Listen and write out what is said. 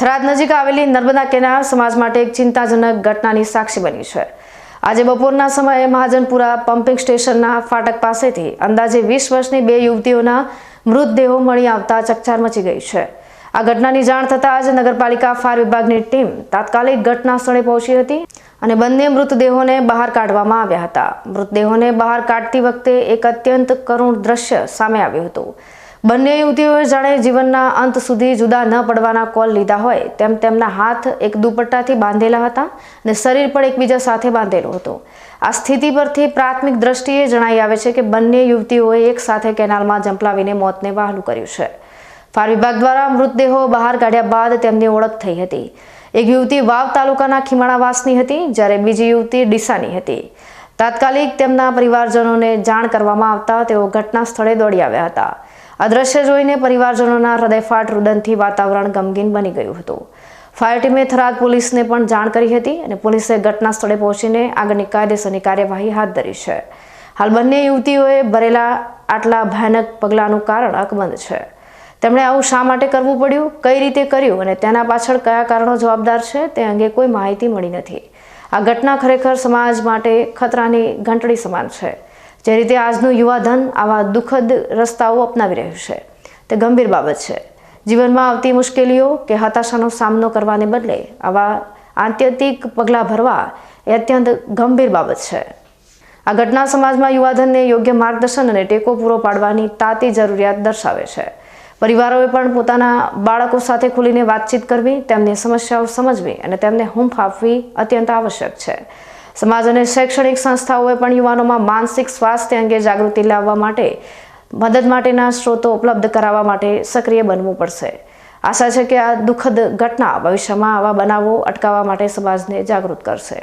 થરાદ નજીક આવેલી નર્મદા કેનાલ સમાજ માટે એક ચિંતાજનક ઘટનાની સાક્ષી બની છે. આજે બપોરના સમયે મહાજનપુરા પમ્પિંગ સ્ટેશનના ફાટક પાસેથી અંદાજે વીસ વર્ષની બે યુવતીઓના મૃતદેહો મળી આવતા ચકચાર મચી ગઈ છે. આ ઘટનાની જાણ થતાં જ નગરપાલિકા ફાયર વિભાગની ટીમ તાત્કાલિક ઘટના સ્થળે પહોંચી હતી અને બંને મૃતદેહોને બહાર કાઢવામાં આવ્યા હતા. મૃતદેહોને બહાર કાઢતી વખતે એક અત્યંત કરુણ દ્રશ્ય સામે આવ્યું હતું. બંને યુવતીઓએ જાણે જીવનના અંત સુધી જુદા ન પડવાના કોલ લીધા હોય, તેમ તેમના હાથ એક દુપટ્ટાથી બાંધેલા હતા અને શરીર પણ એકબીજા સાથે બાંધેલું હતું. આ સ્થિતિ પરથી પ્રાથમિક દ્રષ્ટિએ જણાઈ આવે છે કે બંને યુવતીઓએ એક સાથે કેનાલમાં જંપલાવીને મોતને વહાલું કર્યું છે. ફાર વિભાગ દ્વારા મૃતદેહો બહાર કાઢ્યા બાદ તેમની ઓળખ થઈ હતી. એક યુવતી વાવ તાલુકાના ખીમાણાવાસની હતી, જ્યારે બીજી યુવતી ડીસાની હતી. તાત્કાલિક તેમના પરિવારજનોને જાણ કરવામાં આવતા તેઓ ઘટના સ્થળે દોડી આવ્યા હતા. આ દ્રશ્ય જોઈને પરિવારજનોના હૃદયફાટ રુદનથી વાતાવરણ ગમગીન બની ગયું હતું. ફાયર ટીમે થરાદ પોલીસને પણ જાણ કરી હતી અને પોલીસે ઘટના સ્થળે પહોંચીને આગળની કાયદેસરની કાર્યવાહી હાથ ધરી છે. હાલ બંને યુવતીઓએ ભરેલા આટલા ભયાનક પગલાંનું કારણ અકબંધ છે. તેમણે આવું શા માટે કરવું પડ્યું, કઈ રીતે કર્યું અને તેના પાછળ કયા કારણો જવાબદાર છે તે અંગે કોઈ માહિતી મળી નથી. આ ઘટના ખરેખર સમાજ માટે ખતરાની ઘંટડી સમાન છે. જે રીતે આજનું યુવાધન આવા દુઃખદ રસ્તાઓ અપનાવી રહ્યું છે, તે ગંભીર બાબત છે. જીવનમાં આવતી મુશ્કેલીઓ કે હતાશાનો સામનો કરવાને બદલે આવા આત્યંતિક પગલાં ભરવા એ અત્યંત ગંભીર બાબત છે. આ ઘટના સમાજમાં યુવાધનને યોગ્ય માર્ગદર્શન અને ટેકો પૂરો પાડવાની તાતી જરૂરિયાત દર્શાવે છે. પરિવારોએ પણ પોતાના બાળકો સાથે ખુલીને વાતચીત કરવી, તેમની સમસ્યાઓ સમજવી અને તેમને હૂંફ આપવી અત્યંત આવશ્યક છે. સમાજ અને શૈક્ષણિક સંસ્થાઓએ પણ યુવાનોમાં માનસિક સ્વાસ્થ્ય અંગે જાગૃતિ લાવવા માટે, મદદ માટેના સ્ત્રોતો ઉપલબ્ધ કરાવવા માટે સક્રિય બનવું પડશે. આશા છે કે આ દુઃખદ ઘટના ભવિષ્યમાં આવા બનાવો અટકાવવા માટે સમાજને જાગૃત કરશે.